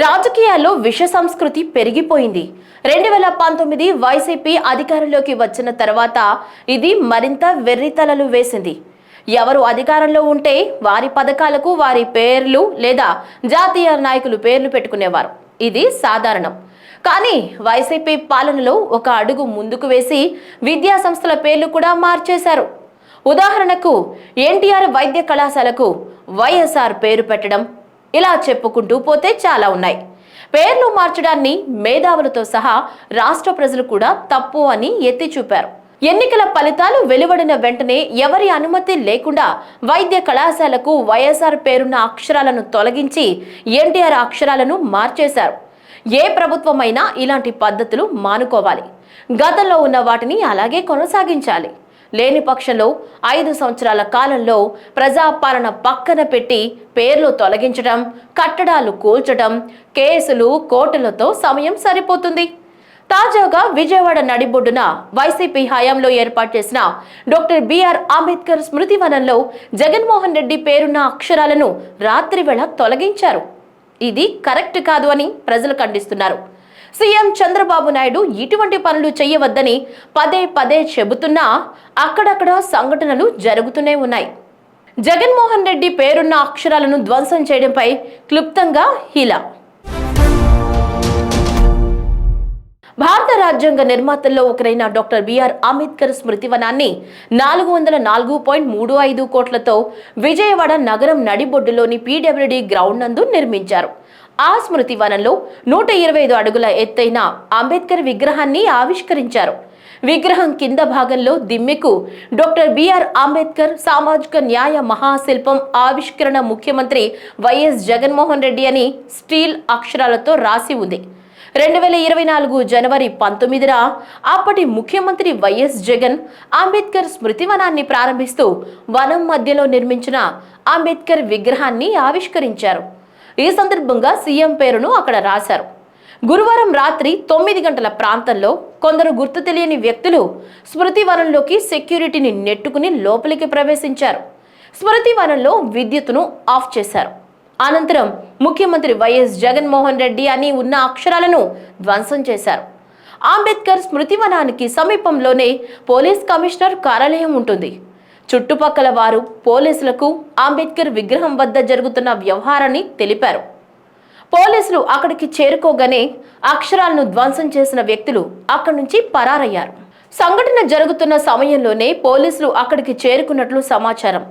రాజకీయాల్లో విష సంస్కృతి పెరిగిపోయింది. రెండు వేల పంతొమ్మిది వైసీపీ అధికారంలోకి వచ్చిన తర్వాత ఇది మరింత వెర్రితలలు వేసింది. ఎవరు అధికారంలో ఉంటే వారి పథకాలకు వారి పేర్లు లేదా జాతీయ నాయకులు పేర్లు పెట్టుకునేవారు. ఇది సాధారణం. కానీ వైసీపీ పాలనలో ఒక అడుగు ముందుకు వేసి విద్యా సంస్థల పేర్లు కూడా మార్చేశారు. ఉదాహరణకు ఎన్టీఆర్ వైద్య కళాశాలకు వైఎస్ఆర్ పేరు పెట్టడం ఇలా చెప్పుకుంటూ పోతే చాలా ఉన్నాయి. పేర్లు మార్చడాన్ని మేధావులతో సహా రాష్ట్ర ప్రజలు కూడా తప్పు అని ఎత్తి చూపారు. ఎన్నికల ఫలితాలు వెలువడిన వెంటనే ఎవరి అనుమతి లేకుండా వైద్య కళాశాలకు వైఎస్ఆర్ పేరున్న అక్షరాలను తొలగించి ఎన్టీఆర్ అక్షరాలను మార్చేశారు. ఏ ప్రభుత్వమైనా ఇలాంటి పద్ధతులు మానుకోవాలి. గతంలో ఉన్న వాటిని అలాగే కొనసాగించాలి. లేని పక్షంలో ఐదు సంవత్సరాల కాలంలో ప్రజాపాలన పక్కన పెట్టి పేర్లు తొలగించడం కట్టడాలు కూల్చడం కేసులు కోర్టులతో సమయం సరిపోతుంది. తాజాగా విజయవాడ నడిబొడ్డున వైసీపీ హయాంలో ఏర్పాటు చేసిన డాక్టర్ బిఆర్ అంబేద్కర్ స్మృతి వనంలో జగన్మోహన్ రెడ్డి పేరున్న అక్షరాలను రాత్రివేళ తొలగించారు. ఇది కరెక్ట్ కాదు అని ప్రజలు ఖండిస్తున్నారు. సీఎం చంద్రబాబు నాయుడు ఇటువంటి పనులు చేయవద్దని పదే పదే చెబుతున్నా అక్కడక్కడ సంఘటనలు జరుగుతూనే ఉన్నాయి. జగన్మోహన్ రెడ్డి పేరున్న అక్షరాలను ధ్వంసం చేయడంపై క్లుప్తంగా ఇలా భారత రాజ్యాంగ నిర్మాతల్లో ఒకరైన డాక్టర్ బిఆర్ అంబేద్కర్ స్మృతివనాన్ని నాలుగు వందల నాలుగు పాయింట్ మూడు ఐదు కోట్లతో విజయవాడ నగరం నడిబొడ్డులోని పీడబ్ల్యూడి గ్రౌండ్ నందు నిర్మించారు. ఆ స్మృతి వనంలో నూట ఇరవై ఐదు అడుగుల ఎత్తైన అంబేద్కర్ విగ్రహాన్ని ఆవిష్కరించారు. విగ్రహం కింద భాగంలో దిమ్మెకు డాక్టర్ బిఆర్ అంబేద్కర్ సామాజిక న్యాయ మహాశిల్పం ఆవిష్కరణ ముఖ్యమంత్రి వైఎస్ జగన్మోహన్ రెడ్డి అని స్టీల్ అక్షరాలతో రాసి ఉంది. రెండు వేల ఇరవై నాలుగు జనవరి పంతొమ్మిదిన అప్పటి ముఖ్యమంత్రి వైఎస్ జగన్ అంబేద్కర్ స్మృతి వనాన్ని ప్రారంభిస్తూ వనం మధ్యలో నిర్మించిన అంబేద్కర్ విగ్రహాన్ని ఆవిష్కరించారు. ఈ సందర్భంగా సీఎం పేరును అక్కడ రాశారు. గురువారం రాత్రి తొమ్మిది గంటల ప్రాంతంలో కొందరు గుర్తు తెలియని వ్యక్తులు స్మృతి వనంలోకి సెక్యూరిటీని నెట్టుకుని లోపలికి ప్రవేశించారు. స్మృతి వనంలో విద్యుత్తును ఆఫ్ చేశారు. అనంతరం ముఖ్యమంత్రి వైఎస్ జగన్మోహన్ రెడ్డి అని ఉన్న అక్షరాలను ధ్వంసం చేశారు. అంబేద్కర్ స్మృతివనానికి సమీపంలోనే పోలీస్ కమిషనర్ కార్యాలయం ఉంటుంది. చుట్టుపక్కల వారు పోలీసులకు అంబేద్కర్ విగ్రహం వద్ద జరుగుతున్న వ్యవహారాన్ని తెలిపారు. పోలీసులు అక్కడికి చేరుకోగానే అక్షరాలను ధ్వంసం చేసిన వ్యక్తులు అక్కడి నుంచి పరారయ్యారు. సంఘటన జరుగుతున్న సమయంలోనే పోలీసులు అక్కడికి చేరుకున్నట్లు సమాచారం.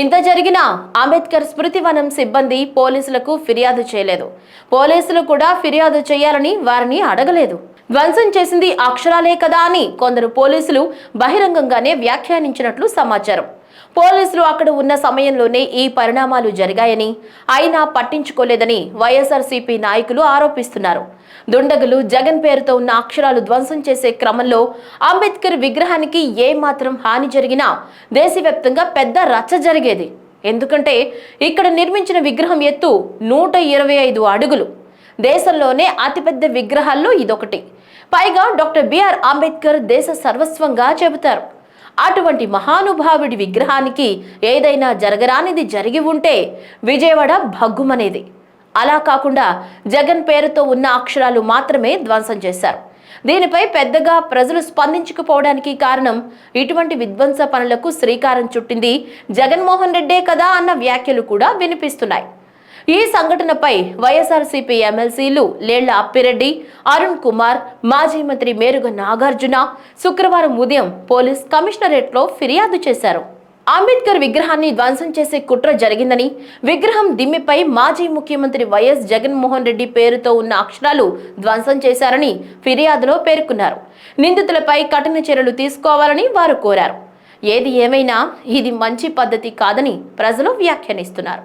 ఇంత జరిగినా అంబేద్కర్ స్మృతివనం సిబ్బంది పోలీసులకు ఫిర్యాదు చేయలేదు. పోలీసులు కూడా ఫిర్యాదు చేయాలని వారిని అడగలేదు. ధ్వంసం చేసింది అక్షరాలే కదా అని కొందరు పోలీసులు బహిరంగంగానే వ్యాఖ్యానించినట్లు సమాచారం. పోలీసులు అక్కడ ఉన్న సమయంలోనే ఈ పరిణామాలు జరిగాయని అయినా పట్టించుకోలేదని వైఎస్ఆర్సీపీ నాయకులు ఆరోపిస్తున్నారు. దుండగులు జగన్ పేరుతో ఉన్న అక్షరాలు ధ్వంసం చేసే క్రమంలో అంబేద్కర్ విగ్రహానికి ఏ మాత్రం హాని జరిగినా దేశవ్యాప్తంగా పెద్ద రచ్చ జరిగేది. ఎందుకంటే ఇక్కడ నిర్మించిన విగ్రహం ఎత్తు నూట ఇరవై ఐదు అడుగులు. దేశంలోనే అతిపెద్ద విగ్రహాల్లో ఇదొకటి. పైగా డాక్టర్ బిఆర్ అంబేద్కర్ దేశ సర్వస్వంగా చెబుతారు. అటువంటి మహానుభావుడి విగ్రహానికి ఏదైనా జరగరానిది జరిగి ఉంటే విజయవాడ భగ్గుమనేది. అలా కాకుండా జగన్ పేరుతో ఉన్న అక్షరాలు మాత్రమే ధ్వంసం చేశారు. దీనిపై పెద్దగా ప్రజలు స్పందించకపోవడానికి కారణం ఇటువంటి విధ్వంస పనులకు శ్రీకారం చుట్టింది జగన్మోహన్ రెడ్డే కదా అన్న వ్యాఖ్యలు కూడా వినిపిస్తున్నాయి. ఈ సంఘటనపై వైఎస్ఆర్సీపీ ఎమ్మెల్సీలు లేళ్ళ అప్పిరెడ్డి అరుణ్ కుమార్ మాజీ మంత్రి మేరుగ నాగార్జున శుక్రవారం ఉదయం పోలీస్ కమిషనరేట్లో ఫిర్యాదు చేశారు. అంబేద్కర్ విగ్రహాన్ని ధ్వంసం చేసే కుట్ర జరిగిందని విగ్రహం దిమ్మిపై మాజీ ముఖ్యమంత్రి వైఎస్ జగన్మోహన్ రెడ్డి పేరుతో ఉన్న అక్షరాలు ధ్వంసం చేశారని ఫిర్యాదులో పేర్కొన్నారు. నిందితులపై కఠిన చర్యలు తీసుకోవాలని వారు కోరారు. ఏది ఏమైనా ఇది మంచి పద్ధతి కాదని ప్రజలు వ్యాఖ్యానిస్తున్నారు.